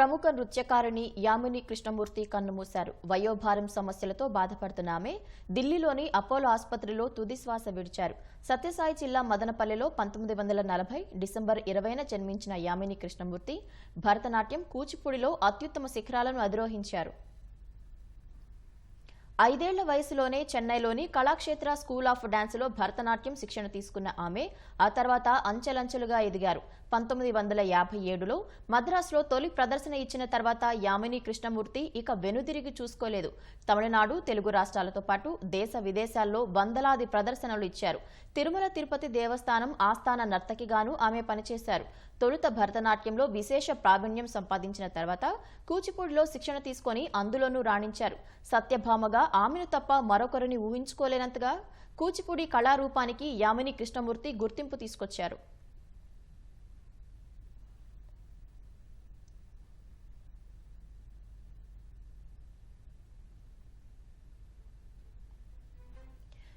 ప్రముఖ నృత్యకారిణి యామిని కృష్ణమూర్తి కన్నుమూశారు. వయోభారం సమస్యలతో బాధపడుతున్న ఆమె ఢిల్లీలోని అపోలో ఆసుపత్రిలో తుది శ్వాస విడిచారు. సత్యసాయి జిల్లా మదనపల్లెలో పంతొమ్మిది వందల నలభై డిసెంబర్ ఇరవైన జన్మించిన యామిని కృష్ణమూర్తి భరతనాట్యం కూచిపూడిలో అత్యుత్తమ శిఖరాలను అధిరోహించారు. ఐదేళ్ళ వయసులోనే చెన్నైలోని కళాక్షేత్ర స్కూల్ ఆఫ్ డాన్స్లో భరతనాట్యం శిక్షణ తీసుకున్న ఆమె ఆ తర్వాత అంచెలంచెలుగా ఎదిగారు. పంతొమ్మిది వందల యాభై ఏడులో మద్రాసులో తొలి ప్రదర్శన ఇచ్చిన తర్వాత యామిని కృష్ణమూర్తి ఇక వెనుదిరిగి చూసుకోలేదు. తమిళనాడు తెలుగు రాష్ట్రాలతో పాటు దేశ విదేశాల్లో వందలాది ప్రదర్శనలు ఇచ్చారు. తిరుమల తిరుపతి దేవస్థానం ఆస్థాన నర్తకిగాను ఆమె పనిచేశారు. తొలుత భరతనాట్యంలో విశేష ప్రావీణ్యం సంపాదించిన తర్వాత కూచిపూడిలో శిక్షణ తీసుకొని అందులోనూ రాణించారు. సత్యభామగా ఆమెను తప్ప మరొకరిని ఊహించుకోలేనంతగా కూచిపూడి కళారూపానికి యామిని కృష్ణమూర్తి గుర్తింపు తీసుకొచ్చారు.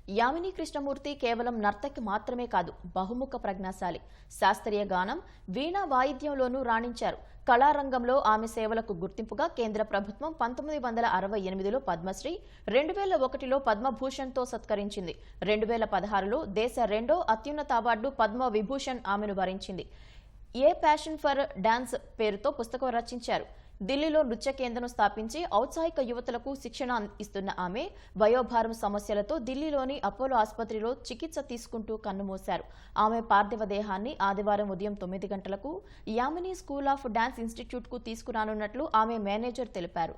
యామిని కృష్ణమూర్తి కేవలం నర్తకి మాత్రమే కాదు బహుముఖ ప్రజ్ఞాశాలి. శాస్త్రీయ గానం వీణా వాయిద్యంలోనూ రాణించారు. కళారంగంలో ఆమె సేవలకు గుర్తింపుగా కేంద్ర ప్రభుత్వం పంతొమ్మిది వందల అరవై ఎనిమిదిలో పద్మశ్రీ రెండు వేల ఒకటిలో పద్మభూషణ్తో సత్కరించింది. రెండు వేల పదహారులో దేశ రెండో అత్యున్నత అవార్డు పద్మ విభూషణ్ ఆమెను వరించింది. ఏ ప్యాషన్ ఫర్ డాన్స్ పేరుతో పుస్తకం రచించారు. ఢిల్లీలో నృత్య కేంద్రం స్థాపించి ఔత్సాహిక యువతలకు శిక్షణ ఇస్తున్న ఆమె వయోభారం సమస్యలతో ఢిల్లీలోని అపోలో ఆసుపత్రిలో చికిత్స తీసుకుంటూ కన్నుమూశారు. ఆమె పార్థివ దేహాన్ని ఆదివారం ఉదయం తొమ్మిది గంటలకు యామిని స్కూల్ ఆఫ్ డాన్స్ ఇన్స్టిట్యూట్కు తీసుకురానున్నట్లు ఆమె మేనేజర్ తెలిపారు.